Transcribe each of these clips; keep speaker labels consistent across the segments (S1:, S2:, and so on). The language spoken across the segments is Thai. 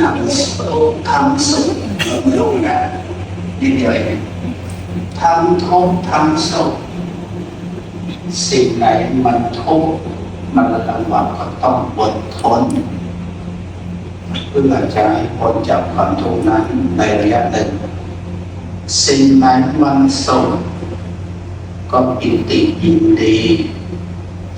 S1: ทำสุขทำสุขลงนะนิดเดียวเองทำทุกข์ทำสุขสิ่งไหนมันทุกข์มันระวังก็ต้องอดทนเพื่อจะให้พ้นจากความทุกข์นั้นในระยะหนึ่งสิ่งไหนมันสุขก็ปิติยินดี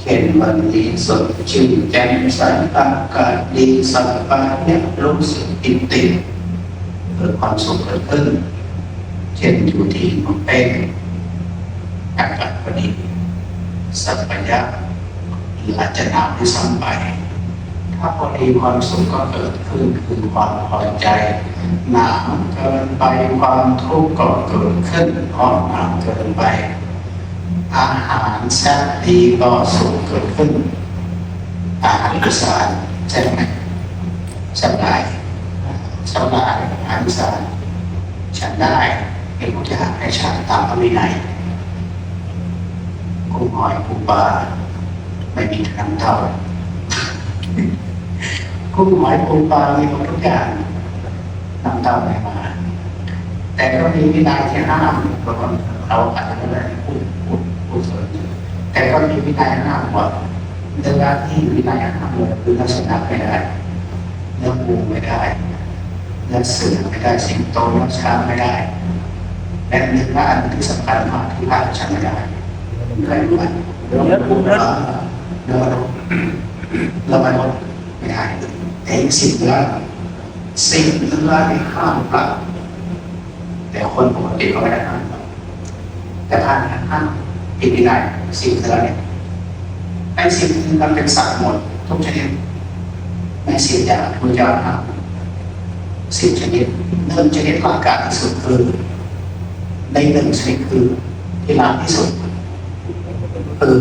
S1: เช่นวันนี้สดชื่นแจ่มใสอากาศดีสบายเนี่ยรู้สึกปิติเกิดความสุขเกิดขึ้นเช่นอยู่ที่มองเป้งอากาศพอดีสัพยะหรืออาจจะหนาวที่ซ้ำไป ถ้าพอดีความสุขก็เกิดขึ้นคือความพอใจหนาวเกินไปความทุกข์ก็เกิดขึ้นเพราะหนาวเกินไป อาหารแซ่บดีก็สุขเกิดขึ้น อาหารอีสานใช่ไหมสบายสบายอาหารอีสานฉันได้เป็นผู้ที่ให้ฉันตามพระวินัยกุ้งหอยปูปลาไม่มีน้ำเท่ากุ้งหอยปูปลามีหมดทุกอย่างน้ำเต้าไม่มา แต่ก็มีวินัยที่ห้ามบาเราอาจจะไม่ได้ แต่ก็มีวินัยห้ามว่าเนื้อที่วินัยห้ามเลยคือลักษณะไม่ได้เนื้อปูไม่ได้เนื้อเสือไม่ได้สิงโตเนื้อช้างไม่ได้และเนื้ออันที่สำคัญมากที่พระฉันไม่ได้ใครรู้ไหม
S2: เนื้อปูเนื้อ
S1: เนื้อมนุษย์แล้วมนุษย์ไม่ได้แต่อีกสิ่งเนื้อสิ่งเนื้อที่ห้ามพระแต่คนปกติก็ไม่ได้ห้ามแต่ท่านห้าม ผิดวินัยสิ่งเนื้อเนี่ยไอ้สิ่งที่มันเป็นสัตว์หมดทุกชนิดในสิ่งอย่างพระเจ้าห้ามสิ่งชนิดหนึ่งชนิดร่างกายที่สุดคือในหนึ่งชนิดคือที่รักที่สุดคือ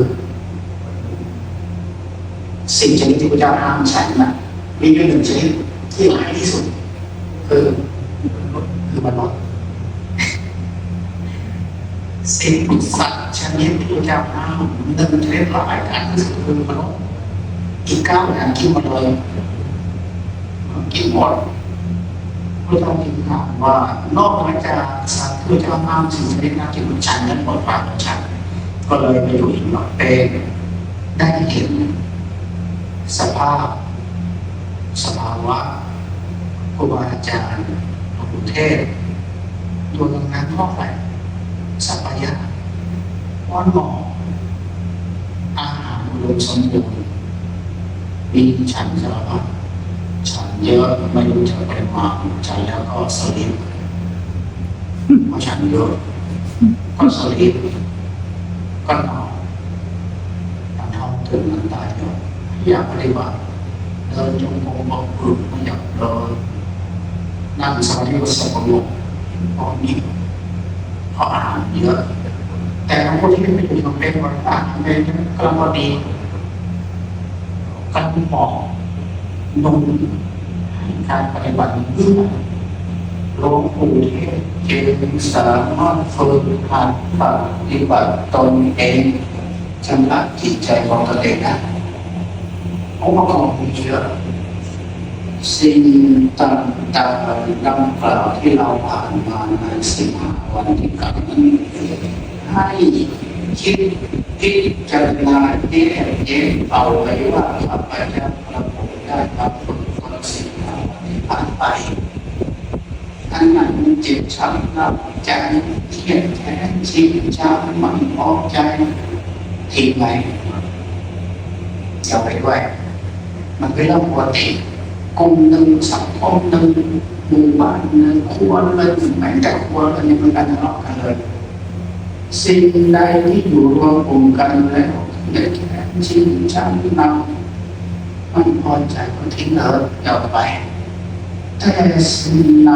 S1: สิ่งชนิดที่พระเจ้าห้ามฉันนะมีอยู่หนึ่งชนิดที่ร้ายที่สุด คือคือมนุษย์ สิ่งสัตว์ชนิดที่พระเจ้าห้ามหนึ่งชนิดหลายการที่สุดคือมนุษย์อีกเก้าอย่างกินหมดเลยกินหมดพระเจ้าจึงถามว่านอกจากสัตว์ที่พระเจ้าห้ามสิ่งชนิดนั้นที่มันฉันนั้นหมดปากของฉันก็เลยไปอยู่อีกหน่อยเป็นได้เห็นสภาพ สภาวะครูบาอาจารย์หลวงปู่เทศดวงนั้นพ่อไป สัพยะว่อนหมออาหารอุดมสมบูรณ์มีฉันสารพัดฉันเยอะไม่รู้จักปริมาฉันแล้วก็สลิปเพราะฉันเยอะก็สลิปก็นอนน้ำท้องถึงน้ำตาเยอะอยากปฏิบัติเดินจงกรมบอกกลุ่มไม่อยากเดินนั่งสมาธิก็สงบพอมี เพราะอาหารเยอะ แต่บางคนที่ไม่อยู่ในเป็นวันอาหารเป็นกำลังพอดีกันหมอนุ่มการปฏิบัติเพื่อหลวงปู่เทศจึงสามารถฝึกหัดปฏิบัติตนเองชำระจิตใจของตนเองได้เพราะว่าของมีเยอะ สิ่งต่างๆดังกล่าวที่เราผ่านมาในสิบห้าวันที่กลับนี้ให้คิดพิจารณาแยกแยะเอาไว้ว่าข้าพเจ้าพระพุทธได้รับฝึกฝนสิ่งเหล่าที่ผ่านไปอันนั้นเจ็บช้ำน้ำใจเครียดแค้นชิงช้ำมันพอกใจทิ้งไว้เอาไปด้วยมันเป็นเรื่องปกติ กลุ่มหนึ่งสังคมหนึ่งหมู่บ้านหนึ่งครัวเรือนแม้แต่ครัวเรือนยังเป็นการทะเลาะกันเลย สิ่งใดที่อยู่รวมกลุ่มกันแล้วเด็กแค่ชิงชังนำไม่พอใจก็ทิ้งเถอะอย่าไปแต่สิ่งไหน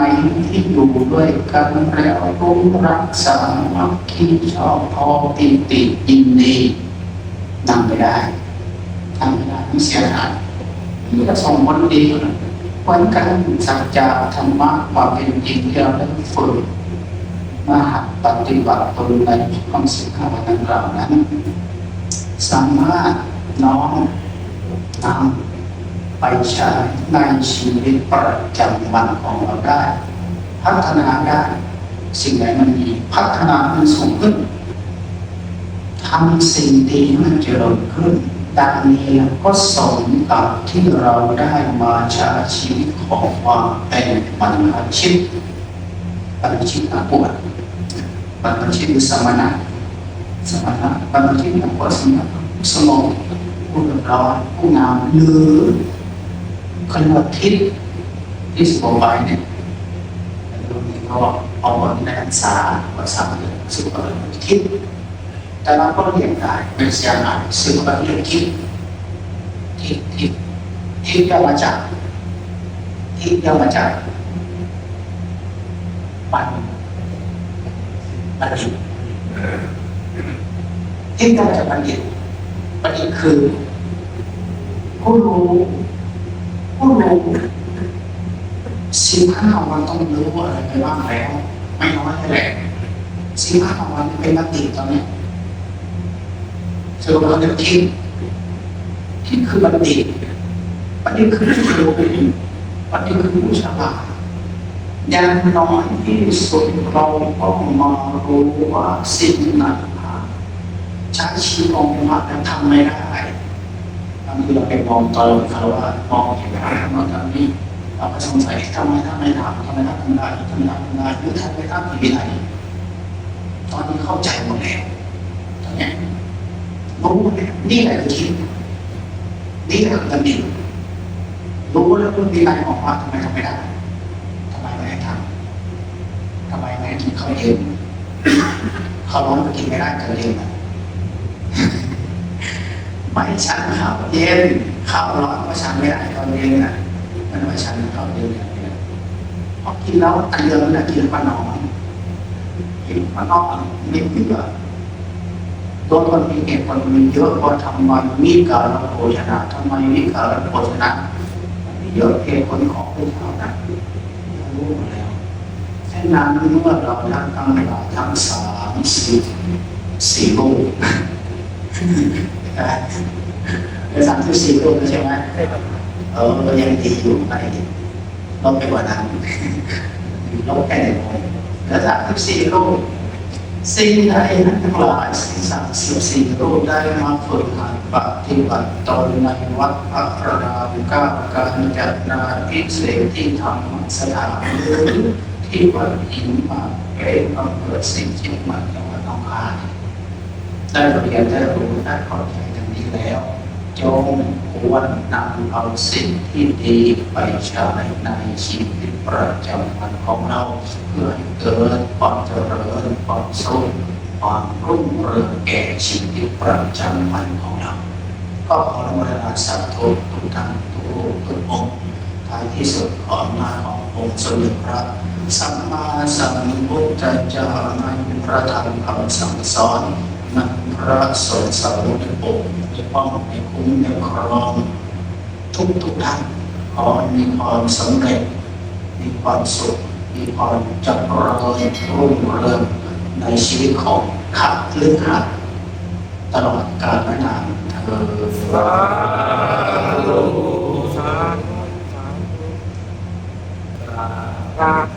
S1: ที่อยู่ด้วยกันแล้วต้รักษามักคีชอบพอปิติยินดีนำไปได้ทำไม่ได้ไม่เสียหาย นี่ก็ส่งผลดีวันการสัจจะธรรมะความเป็นจริงที่เราได้ฝึกมาหัดปฏิบัติตนในความสิกขาวันดังกล่าวนั้น สามารถน้อมนำไปใช้ในชีวิตประจำวันของเราได้ พัฒนาได้สิ่งไหนมันดีพัฒนามันสูงขึ้นทำสิ่งดีให้มันเจริญขึ้น ดังนี้ก็สมกับที่เราได้มาใช้ชีวิตของความเป็นบรรพชิตบรรพชิตนักบวชบรรพชิตสมณะสมณะบรรพชิตนักบวชสมณะสมองผู้เรียบร้อยผู้งามหรือคนวัดทิศที่สุบายเนี่ยตรงนี้ก็เอาบทในอันสาภาษาสุบายทิศ แต่เราก็เรียนได้เป็นเสียงอ่านซึ่งมันเรียกทิศทิศทิศทิศย่อมาจากทิศย่อมาจากปันปันจุทิศย่อมาจากปันจิตปันจิตคือผู้รู้ผู้รู้สิบห้าวันต้องรู้อะไรไปบ้างแล้ว ไม่น้อยแหละสิบห้าวันเป็นมติตอนนี้ สรุปแล้วเนี่ยทิศทิศคือบัณฑิตบัณฑิตคือผู้รู้บัณฑิตคือผู้ฉลาดอย่างน้อยที่สุดเราต้องมารู้ว่าสิ่งนั้นใช้ชีวิตของพระแล้วทำไม่ได้บางทีเราไปมองตอนเราเขาว่ามองเห็นว่าทำแบบนี้เราก็สงสัยทำไมทำไมทำทำไมทำไม่ได้ทำไมทำไม่ได้หรือทำไม่ได้ผิดวินัยตอนนี้เข้าใจหมดแล้วตอนนี้ รู้แนี่แหละคือคิดนี่แหละคือตัณฑิรู้แล้วเรื่องวินัยออกมาทำไมทำไม่ได้ทำไมไม่ให้ทำทำไมไม่ให้กินเขาเย็นข้าร้อนก็กินไม่ได้ข้าเย็นนะไม่ฉันข้าวเย็นข้าวร้อนก็ฉันไม่ได้ตอนเย็นนะมันไม่ฉันข้าวเย็นอย่างเดียวเพราะกินแล้วอันเดียวนั่นะกินปลาหนอนกินปลาหนอนไม่เบื่อ ตัวคนมีเหตุผลมีเยอะว่าทำไมมีการรับโภชนะทำไมมีการโภชนะมีเยอะเหตุผลของพวกเรานะรู้หมดแล้วแค่นั้นเมื่อเราทั้งทั้งหลายทั้งสามสี่สี่ลูกเป็นสามสิบสี่รูปใช่ไหมเออยังดีอยู่ไม่ลบไปกว่านั้นลบแค่ไหนพอแล้วสามสิบสี่รูป สิ่งใดทั้งหลายสิ่งศักดิ์สิทธิ์สิ่งรูปได้มาฝึกหัดปฏิบัติตนในวัดพระพระราเก้าการจัดนาพิเศษที่ทำสถานหรือที่วัดหินมาเป็นอำเภอสิ่งเชียงใหม่จังหวัดหนองคายได้เรียนได้รู้ได้เข้าใจดังนี้แล้ว จงควรนำเอาสิ่งที่ดีไปใช้ในชีวิตประจำวันของเรา เพื่อให้เกิดความเจริญความสุขความรุ่งเรืองแก่ชีวิตประจำวันของเรา ก็ขอรางวัลสาธุทุกท่านทุกทุกองค์ท้ายที่สุดขอมาขององค์สมเด็จพระสัมมาสัมพุทธเจ้าในพระธรรมคำสั่งสอน พระสงฆ์สาวกทุกองจะป้องกันคุ้มในครองทุกทุกท่านขอมีความสำเร็จ มีความสุข มีความจับรอยรุ่งเรืองในชีวิตของขับเลื่อนขัดตลอดกาลนานเธอสาธุสาธุสาธุ